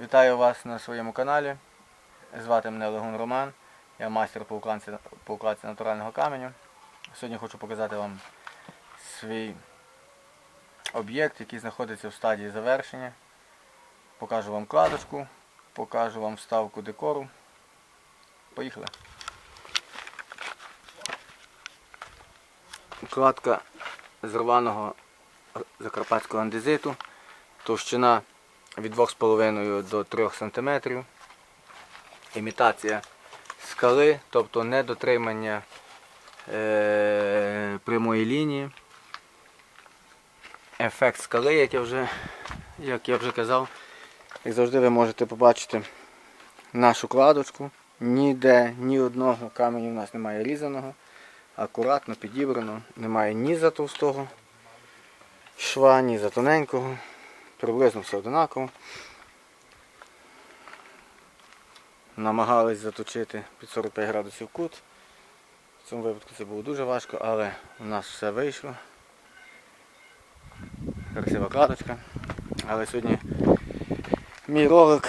Вітаю вас на своєму каналі. Звати мене Легун Роман. Я майстер по укладці, по укладці натурального каменю. Сьогодні хочу показати вам свій об'єкт, який знаходиться в стадії завершення. Покажу вам кладочку, покажу вам вставку декору. Поїхали. Кладка з рваного закарпатського андезиту. Товщина від 2,5 до 3 см. Імітація скали, тобто недотримання е, прямої лінії. Ефект скали, як я вже, як я вже казав. Як завжди ви можете побачити нашу кладочку. Ніде ні одного каменю у нас немає різаного. Акуратно підібрано, немає ні за товстого шва, ні за тоненького. Приблизно все одинаково. Намагались заточити під 45 градусів кут. В цьому випадку це було дуже важко, але у нас все вийшло. Красива кладочка. Але сьогодні мій ролик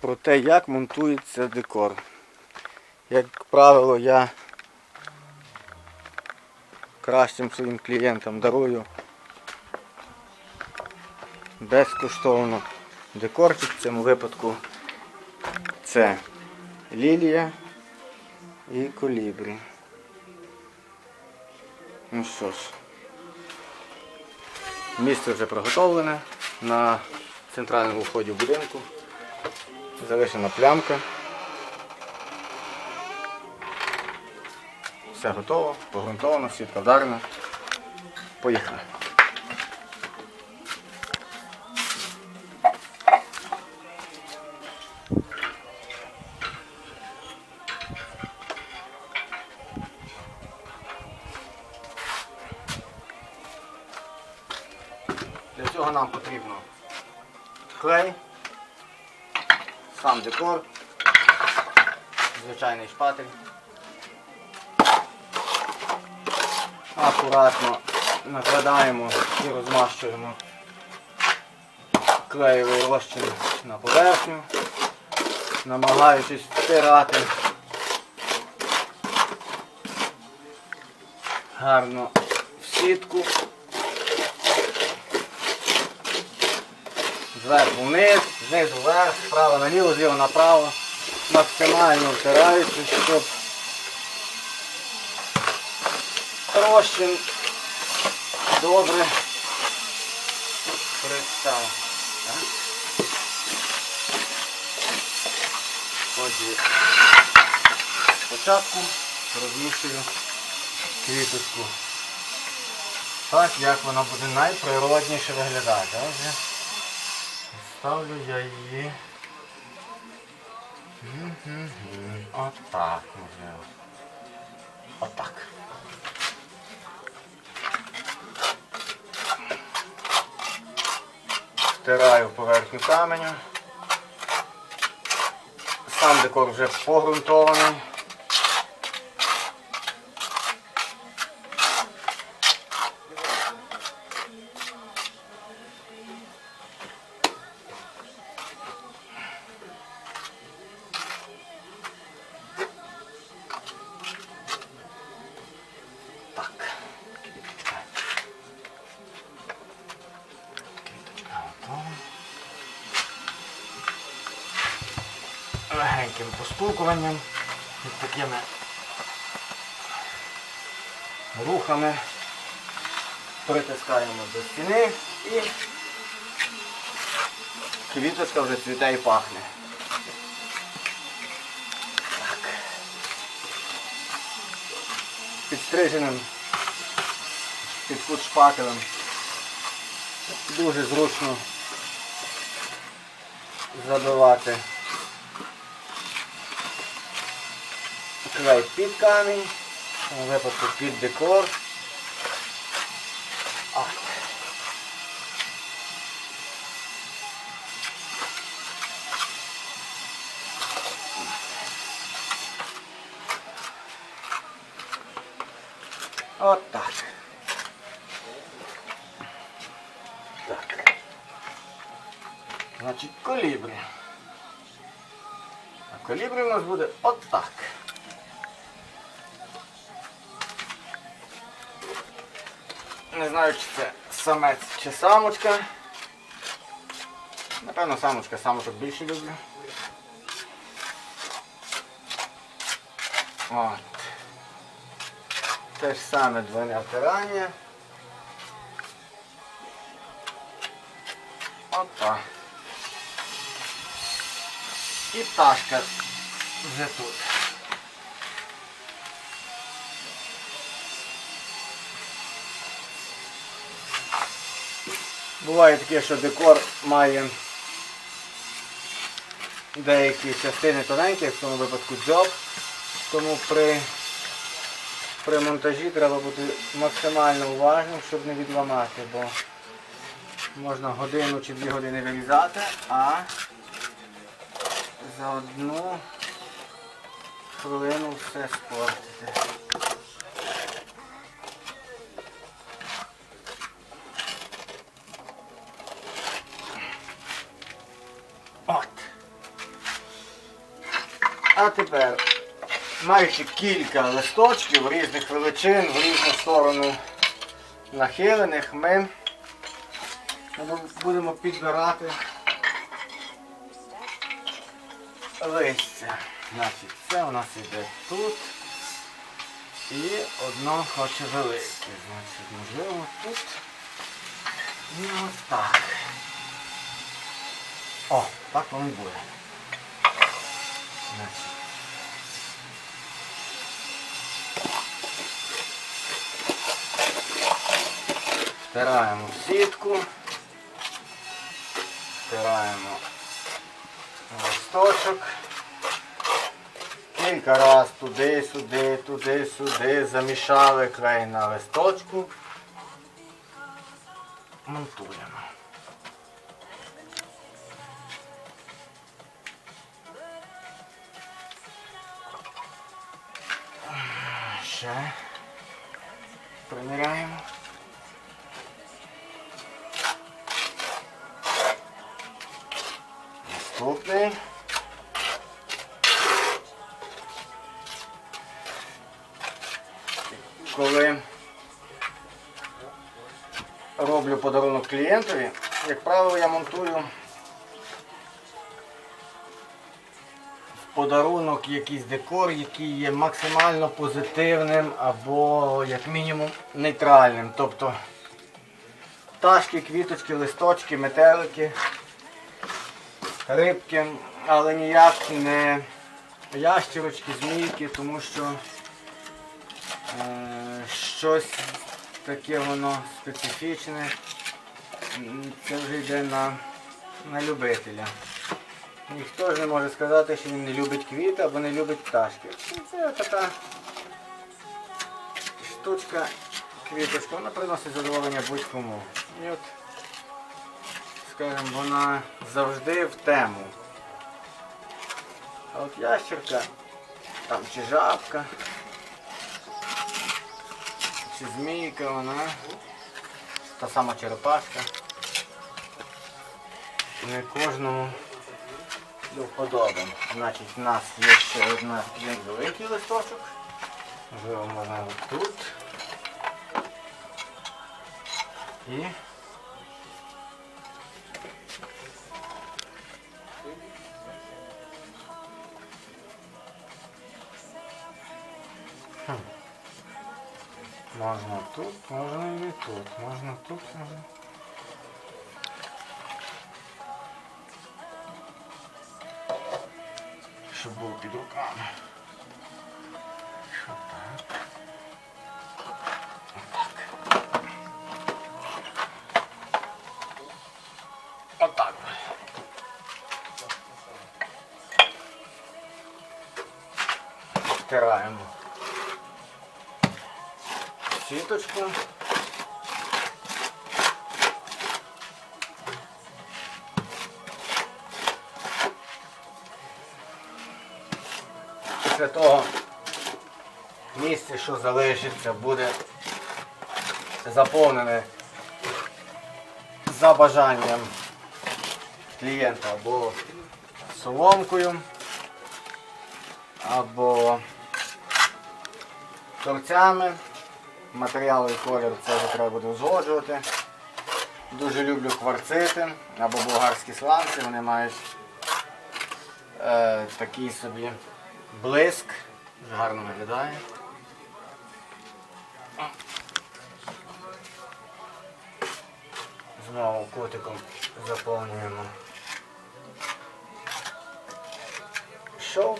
про те, як монтується декор. Як правило, я кращим своїм клієнтам дарую безкоштовно декорчик. В цьому випадку це лілія і колібрі. Ну що ж, місце вже приготовлене на центральному вході будинку. Залишена плямка. Все готово, погрунтовано, сітка вдарена. Поїхали. Цього нам потрібно клей, сам декор, звичайний шпатель. Акуратно накладаємо і розмащуємо клеєвий розчин на поверхню, намагаючись втирати гарно в сітку. Зверху вниз, знизу вверх, справа наліво, зліва направо, максимально втираючи, щоб розчин добре пристав. Отже, спочатку розміщую квіточку. Так, як вона буде найприродніше виглядати. Отже, ставлю я її. Отак, можливо. Отак. Втираю поверхню каменю. Сам декор вже погрунтований. Легеньким постукуванням і такими рухами притискаємо до стіни і квіточка вже цвіте і пахне. Так. Підстриженим під кут шпателем дуже зручно забивати клей під камінь, цьому випадку під декор. От так. Так. Значить, колібрі. А колібрі у нас буде отак. Не знаю, чи це самець чи самочка. Напевно, самочка, самочок більше люблю. От. Те ж саме двойне втирання. Опа. І пташка вже тут. Буває таке, що декор має деякі частини тоненькі, в цьому випадку дзьоб, тому при, при монтажі треба бути максимально уважним, щоб не відламати, бо можна годину чи дві години вирізати, а за одну хвилину все спортити. От. А тепер, маючи кілька листочків різних величин, в різну сторону нахилених, ми будемо підбирати листя. Значить, це у нас іде тут. І одно хоче велике. Значить, можливо, тут. І ось так. О, так воно і буде. Значить. Втираємо в сітку. Втираємо листочок. Кілька раз туди-сюди, туди-сюди, замішали край на листочку. Монтуємо. Ще приміряємо. Наступний. Коли роблю подарунок клієнтові, як правило, я монтую подарунок якийсь декор, який є максимально позитивним або як мінімум нейтральним. Тобто пташки, квіточки, листочки, метелики, рибки, але ніяк не ящерочки, змійки, тому що Е, щось таке воно специфічне. Це вже йде на, на любителя. Ніхто ж не може сказати, що він не любить квіти або не любить пташки. Це така штучка, квіточка, вона приносить задоволення будь-кому. Скажімо, вона завжди в тему. А от ящерка, там чи жабка чи змійка вона, та сама черепашка. Не кожному до вподоби. Значить, в нас є ще одна, один великий листочок. Можливо, можна тут. І Можна тут, можна і тут, можна тут, можна. Щоб був під руками. Що так? Отак. Отак. Втираємо сіточку. Після того місце, що залишиться, буде заповнене за бажанням клієнта або соломкою, або торцями. Матеріаловий колір це вже треба буде узгоджувати. Дуже люблю кварцити або болгарські сланці, вони мають е, такий собі блиск, дуже гарно виглядає. Знову котиком заповнюємо шов.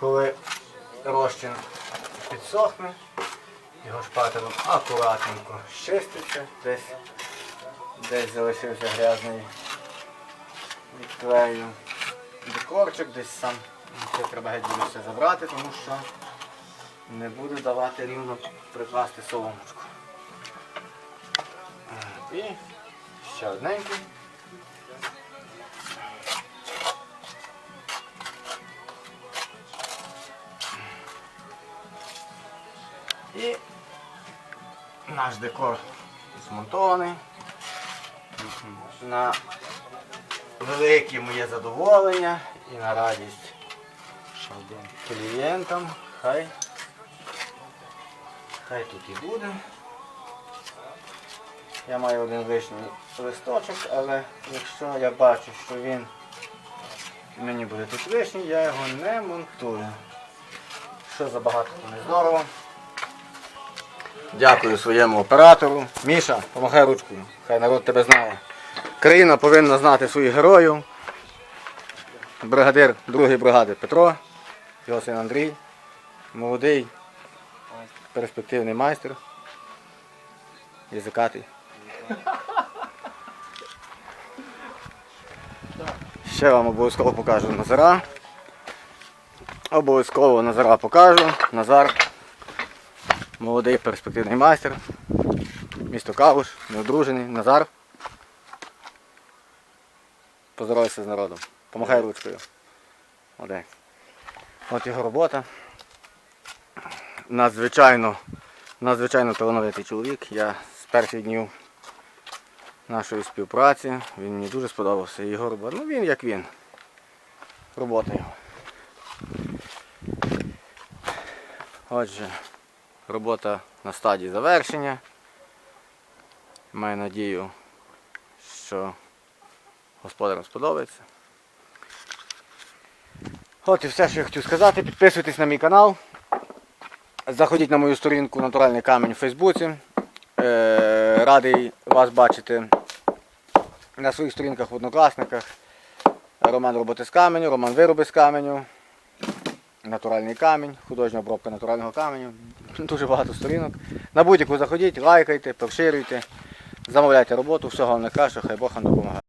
Коли розчин підсохне, його шпателем акуратненько щиститься, десь, десь залишився грязний клею декорчик, десь сам це треба геть буде все забрати, тому що не буде давати рівно прикласти соломочку. І ще одненький. І наш декор змонтований. На велике моє задоволення і на радість клієнтам. Хай, хай тут і буде. Я маю один лишній листочок, але якщо я бачу, що він мені буде тут лишній, я його не монтую. Що забагато, то не здорово. Дякую своєму оператору. Міша, помахай ручкою. Хай народ тебе знає. Країна повинна знати своїх героїв. Бригадир другої бригади Петро, його син Андрій, молодий, перспективний майстер. Язикатий. Ще вам обов'язково покажу Назара. Обов'язково Назара покажу. Назар молодий перспективний майстер. Місто Калуш, неодружений, Назар. Поздоровайся з народом. Помахай ручкою. Молодець. От його робота. Надзвичайно, надзвичайно талановитий чоловік. Я з перших днів нашої співпраці. Він мені дуже сподобався. Його робота. Ну він як він. Робота його. Отже, робота на стадії завершення. Маю надію, що господарам сподобається. От і все, що я хотів сказати. Підписуйтесь на мій канал. Заходіть на мою сторінку Натуральний камінь у Фейсбуці. Е, радий вас бачити на своїх сторінках в однокласниках. Роман роботи з каменю, Роман вироби з каменю, натуральний камінь, художня обробка натурального каменю. Дуже багато сторінок. На будь-яку заходіть, лайкайте, поширюйте, замовляйте роботу, всього вам найкращого, хай Бог вам допомагає.